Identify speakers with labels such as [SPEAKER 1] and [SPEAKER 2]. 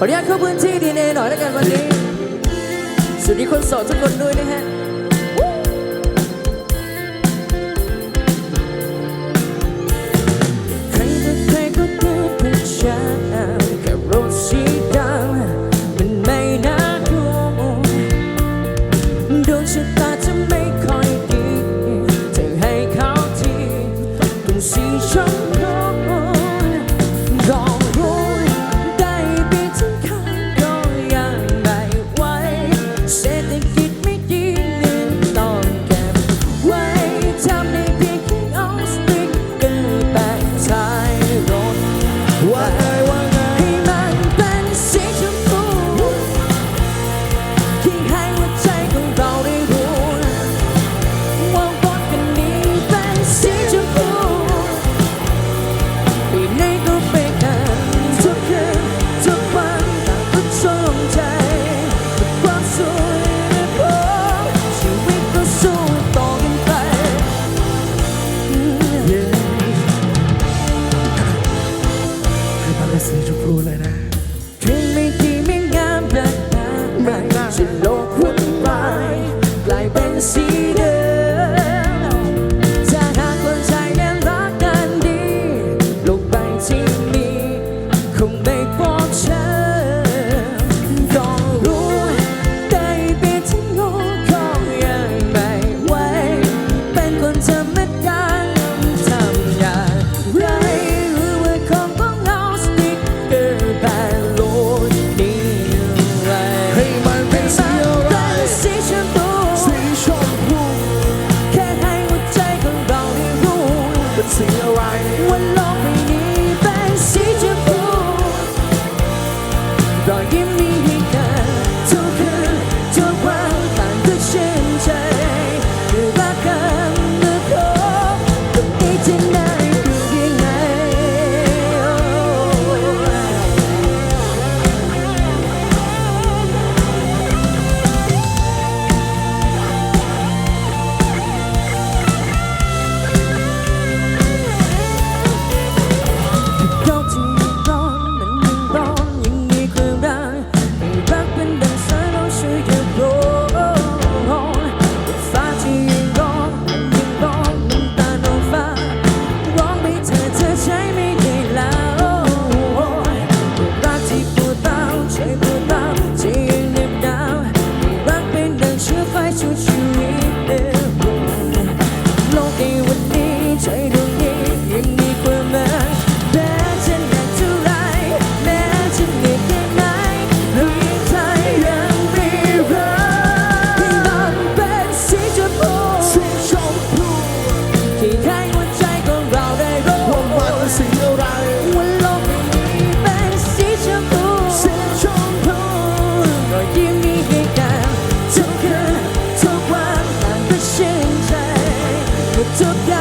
[SPEAKER 1] ขออนุญาตเข้าพื้นที่ดีเนหน่อยแล้วกันวันนี้สวัสดีคนโสดทุกคนด้วยนะฮะใครจะใครก็ดูเป็นฉันแค่รสีดำมันไม่น่ากลัดวงชะตาจะไม่คอยดีเธให้เขาที
[SPEAKER 2] เป็นสีชม
[SPEAKER 1] มดาทำอย่างไรรือว่าของของเราสติเกอร์แบนโลดนี้ไว้
[SPEAKER 2] ให้มันเป็นสีอะไร
[SPEAKER 1] สีชมพูแค่ให้หัวใจของเราได้รู้
[SPEAKER 2] เป็นสีอะไร
[SPEAKER 1] ว่าโลกใบนี้เป็นสีชมพูอยยิ้ม took that.